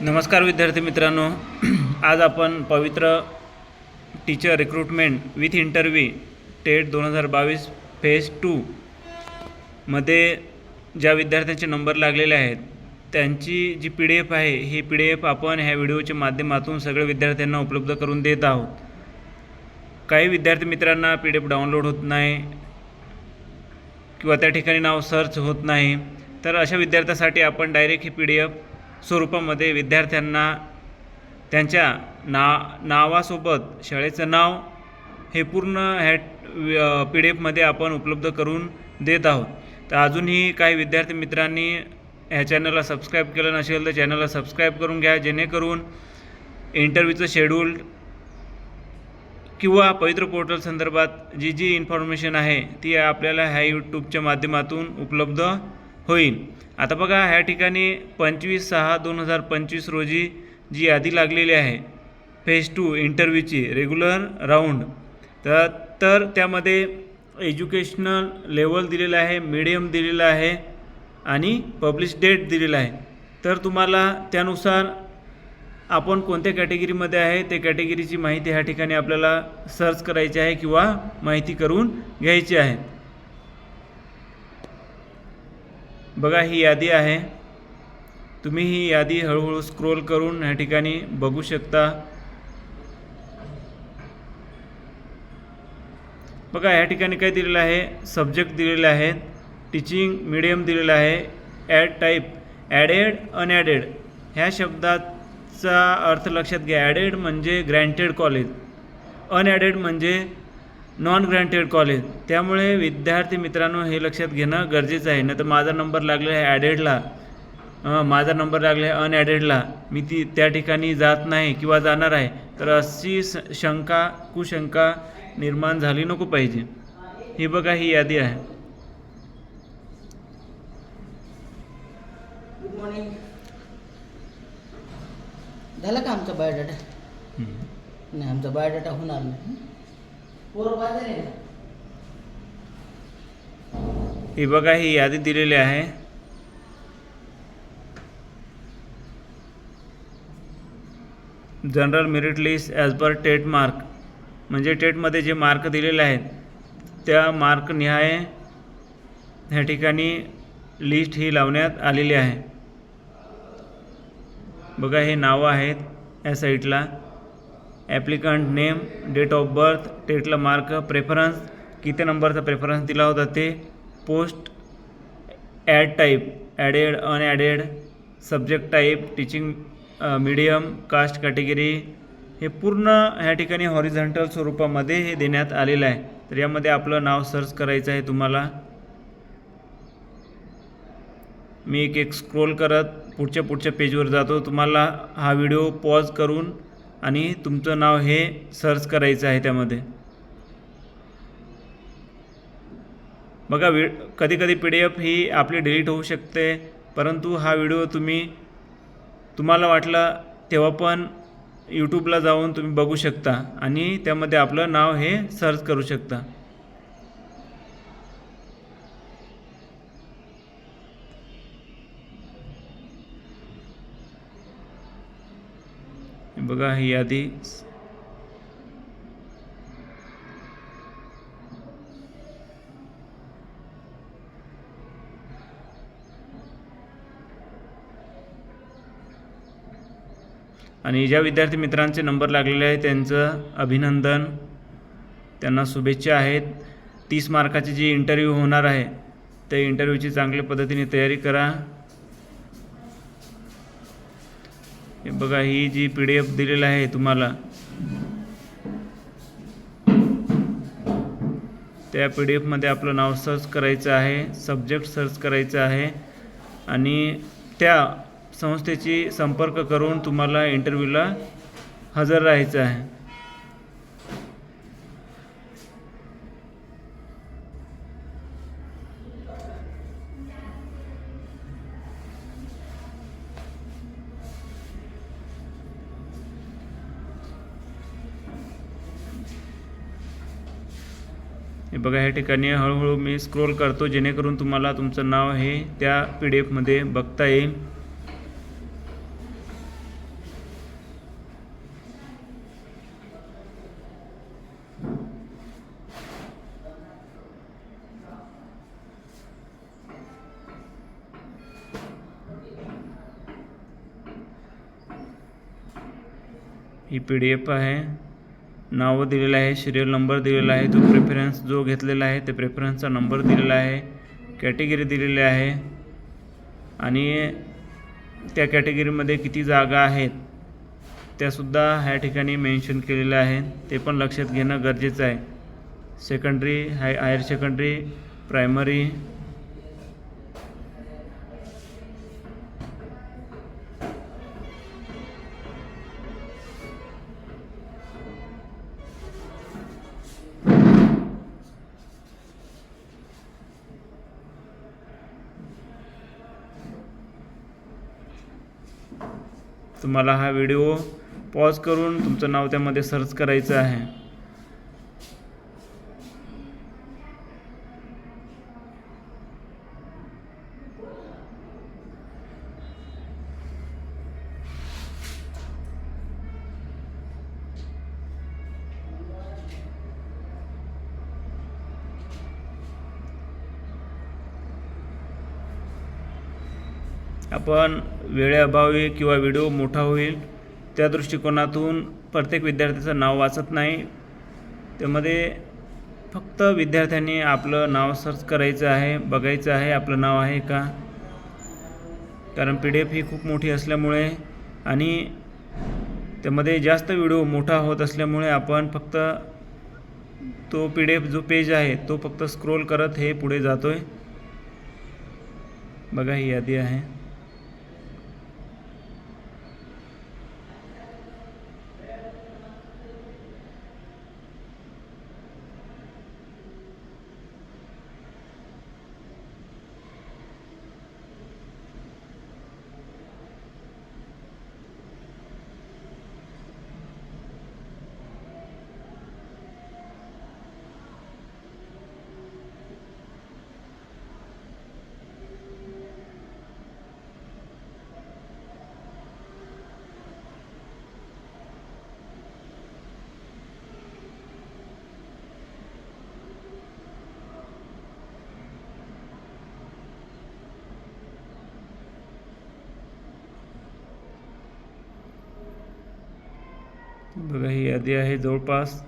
नमस्कार विद्यार्थी मित्रांनो. आज आपण Pavitra teacher recruitment with interview TET दोन हजार बावीस फेज टू मध्ये ज्या विद्यार्थ्यांचे नंबर लागलेले आहेत त्यांची जी पी डी एफ आहे ही पी डी एफ आपण ह्या व्हिडिओच्या माध्यमातून सगळ्या विद्यार्थ्यांना उपलब्ध करून देत आहोत. काही विद्यार्थी मित्रांना पी डी एफ डाउनलोड होत नाही किंवा त्या ठिकाणी नाव सर्च होत नाही तर अशा विद्यार्थ्यासाठी आपण डायरेक्ट ही पी डी एफ स्वरूपामध्ये विद्यार्थ्यांना त्यांच्या ना नावासोबत शाळेचं नाव हे पूर्ण ह्या पी डी एफमध्ये आपण उपलब्ध करून देत आहोत. तर अजूनही काही विद्यार्थी मित्रांनी ह्या चॅनलला सबस्क्राईब केलं नसेल तर चॅनलला सबस्क्राईब करून घ्या जेणेकरून इंटरव्ह्यूचं शेड्यूल किंवा पवित्र पोर्टल संदर्भात जी जी इन्फॉर्मेशन आहे ती आपल्याला ह्या यूट्यूबच्या माध्यमातून उपलब्ध होईल. आता बघा ह्या ठिकाणी पंचवीस सहा दोन हजार पंचवीस रोजी जी यादी लागलेली आहे फेज टू इंटरव्ह्यूची रेग्युलर राऊंड तर तर त्यामध्ये एज्युकेशनल लेवल दिलेलं आहे मीडियम दिलेलं आहे आणि पब्लिश डेट दिलेलं आहे. तर तुम्हाला त्यानुसार आपण कोणत्या कॅटेगरीमध्ये आहे ते कॅटेगरीची माहिती ह्या ठिकाणी आपल्याला सर्च करायची आहे किंवा माहिती करून घ्यायची आहे. बघा ही यादी आहे. तुम्ही ही यादी हळूहळू स्क्रोल करून ह्या ठिकाणी बघू शकता. बघा ह्या ठिकाणी काय दिलेलं आहे? सब्जेक्ट दिलेले आहेत. टीचिंग मिडियम दिलेलं आहे. ॲड टाईप ॲडेड अनॲडेड ह्या शब्दाचा अर्थ लक्षात घ्या. ॲडेड म्हणजे ग्रँटेड कॉलेज अनॲडेड म्हणजे नॉन ग्रँटेड कॉलेज त्यामुळे विद्यार्थी मित्रांनो हे लक्षात घेणं गरजेचं आहे. नाही तर माझा नंबर लागलेला आहे ॲडेडला माझा नंबर लागला आहे अनॲडेडला मी ती त्या ठिकाणी जात नाही किंवा जाणार आहे. तर अशी शंका कुशंका निर्माण झाली नको पाहिजे. ही बघा ही यादी आहे. गुड मॉर्निंग झालं का आमचा बायोडाटा? नाही आमचा बायोडाटा होणार नाही? ही बघा ही यादी दिलेली आहे. General merit list as per TET mark म्हणजे टेटमध्ये जे मार्क दिलेले आहेत त्या मार्कनिहाय ह्या ठिकाणी लिस्ट ही लावण्यात आलेली आहे. बघा हे नावं आहेत या साईटला applicant name date of birth टेटला mark preference किती नंबरचा प्रेफरन्स दिला होता ते post aid type aided unaided subject type teaching medium caste category हे पूर्ण ह्या ठिकाणी हॉरिझॉन्टल स्वरूपामध्ये हे देण्यात आलेलं आहे. तर यामध्ये आपलं नाव सर्च करायचं आहे तुम्हाला. मी एक एक स्क्रोल करत पुढच्या पुढच्या पेजवर जातो. तुम्हाला हा व्हिडिओ पॉज करून आणि तुमचं नाव हे सर्च करायचं आहे त्यामध्ये. बघा वि कधी कधी पी डी एफ ही आपली डिलीट होऊ शकते परंतु हा व्हिडिओ तुम्ही तुम्हाला वाटला तेव्हा पण यूट्यूबला जाऊन तुम्ही बघू शकता आणि त्यामध्ये आपलं नाव हे सर्च करू शकता. बघा ही यादी. आणि ज्या विद्यार्थी मित्रांचे नंबर लागलेले आहेत त्यांचं अभिनंदन. त्यांना शुभेच्छा आहेत. तीस मार्काची जी इंटरव्ह्यू होणार आहे त्या इंटरव्ह्यूची चांगल्या पद्धतीने तयारी करा. हे बघा ही जी पी डी एफ दिलेला आहे तुम्हाला त्या पी डी एफमध्ये आपलं नाव सर्च करायचं आहे सब्जेक्ट सर्च करायचं आहे आणि त्या संस्थेची संपर्क करून तुम्हाला इंटरव्ह्यूला हजर राहायचं आहे. हे बघा या ठिकाणी हळूहळू मी स्क्रोल करतो जेणेकरून तुम्हाला तुमचं नाव हे त्या पी डी एफमध्ये बघता येईल. ही पी डी एफ आहे. नावं दिलेलं आहे सिरियल नंबर दिलेला आहे तो प्रेफरन्स जो घेतलेला आहे ते प्रेफरन्सचा नंबर दिलेला आहे कॅटेगरी दिलेली आहे. आणि त्या कॅटेगरीमध्ये किती जागा आहेत त्यासुद्धा ह्या ठिकाणी मेन्शन केलेल्या आहेत. ते पण लक्षात घेणं गरजेचं आहे. Secondary high higher secondary primary तुम्हाला हा व्हिडिओ पॉज करून तुमचं नाव त्यामध्ये सर्च करायचं आहे. आपण वेळेअभावी किंवा व्हिडिओ मोठा होईल त्या दृष्टिकोनातून प्रत्येक विद्यार्थ्याचं नाव वाचत नाही. त्यामध्ये फक्त विद्यार्थ्यांनी आपलं नाव सर्च करायचं आहे बघायचं आहे आपलं नाव आहे का? कारण पी डी एफ ही खूप मोठी असल्यामुळे आणि त्यामध्ये जास्त व्हिडिओ मोठा होत असल्यामुळे आपण फक्त तो पी डी एफ जो पेज आहे तो फक्त स्क्रोल करत हे पुढे जातो आहे बघा ही यादी आहे. बघा ही यादी आहे. जवळपास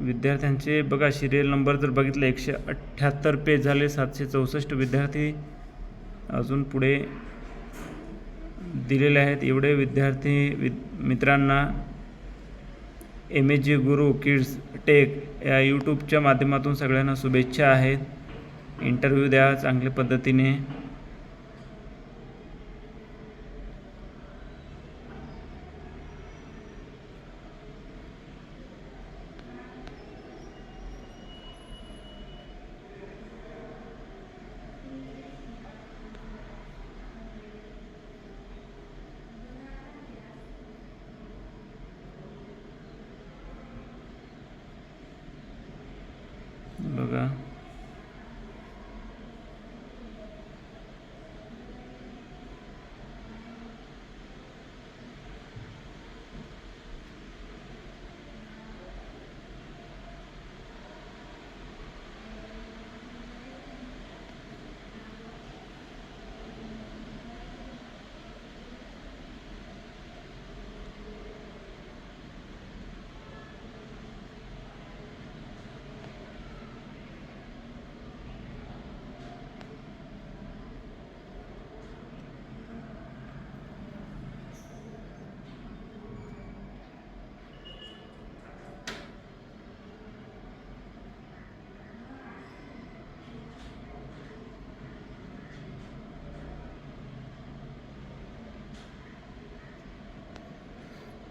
विद्यार्थ्यांचे बघा सिरियल नंबर जर बघितलं एकशे अठ्ठ्याहत्तर पेज झाले सातशे चौसष्ट विद्यार्थी अजून पुढे दिलेले आहेत. एवढे विद्यार्थी वि मित्रांना एम एच जी गुरु किड्स टेक या यूट्यूबच्या माध्यमातून सगळ्यांना शुभेच्छा आहेत. इंटरव्ह्यू द्या चांगल्या पद्धतीने बघा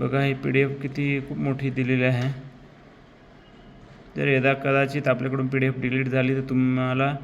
बघा ही पी डी एफ किती खूप मोठी दिलेली आहे. जर यदा कदाचित आपल्याकडून पी डी एफ डिलीट झाली तर तुम्हाला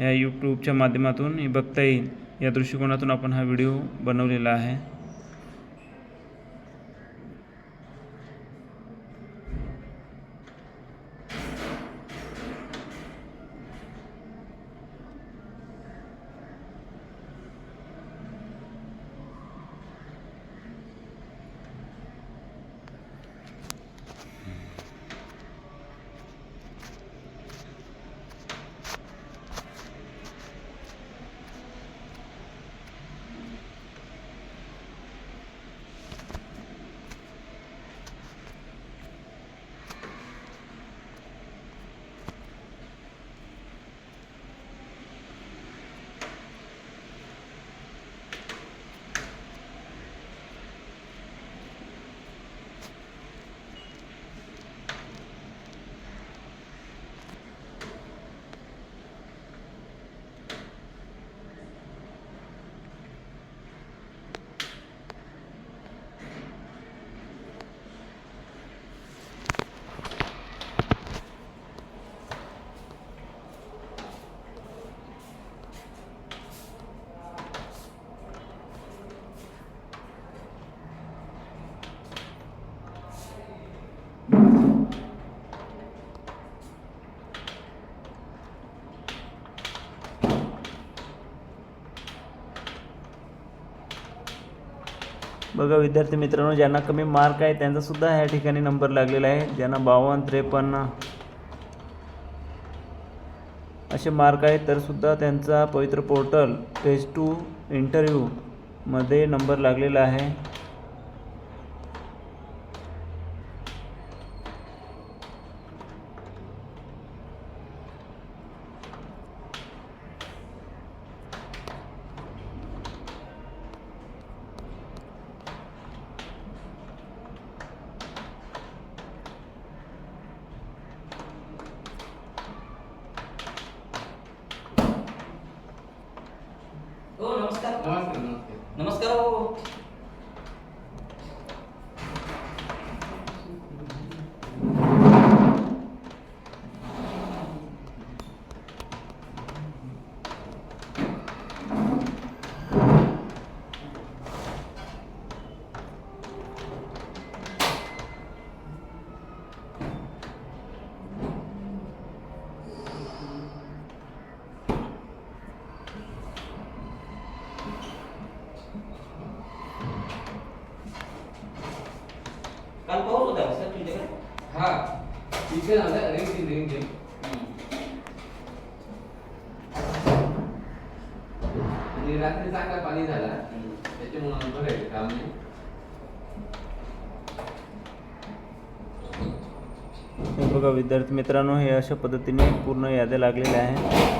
या यूट्यूबच्या माध्यमातून बघता येईल. या दृष्टिकोनातून आपण हा व्हिडिओ बनवलेला आहे. बघा विद्यार्थी मित्रांनो ज्यांना कमी मार्क आहे त्यांचासुद्धा ह्या ठिकाणी नंबर लागलेला आहे. ज्यांना बावन्न त्रेपन्न असे मार्क आहेत तरसुद्धा त्यांचा पवित्र पोर्टल फेज टू इंटरव्ह्यूमध्ये नंबर लागलेला आहे. इथे झालं रिंग आणि रात्री चांगला पाणी झाला त्याच्यामुळे बरं आहे काम नाही. हे बघा विद्यार्थी मित्रांनो हे अशा पद्धतीने पूर्ण याद्या लागलेल्या आहेत.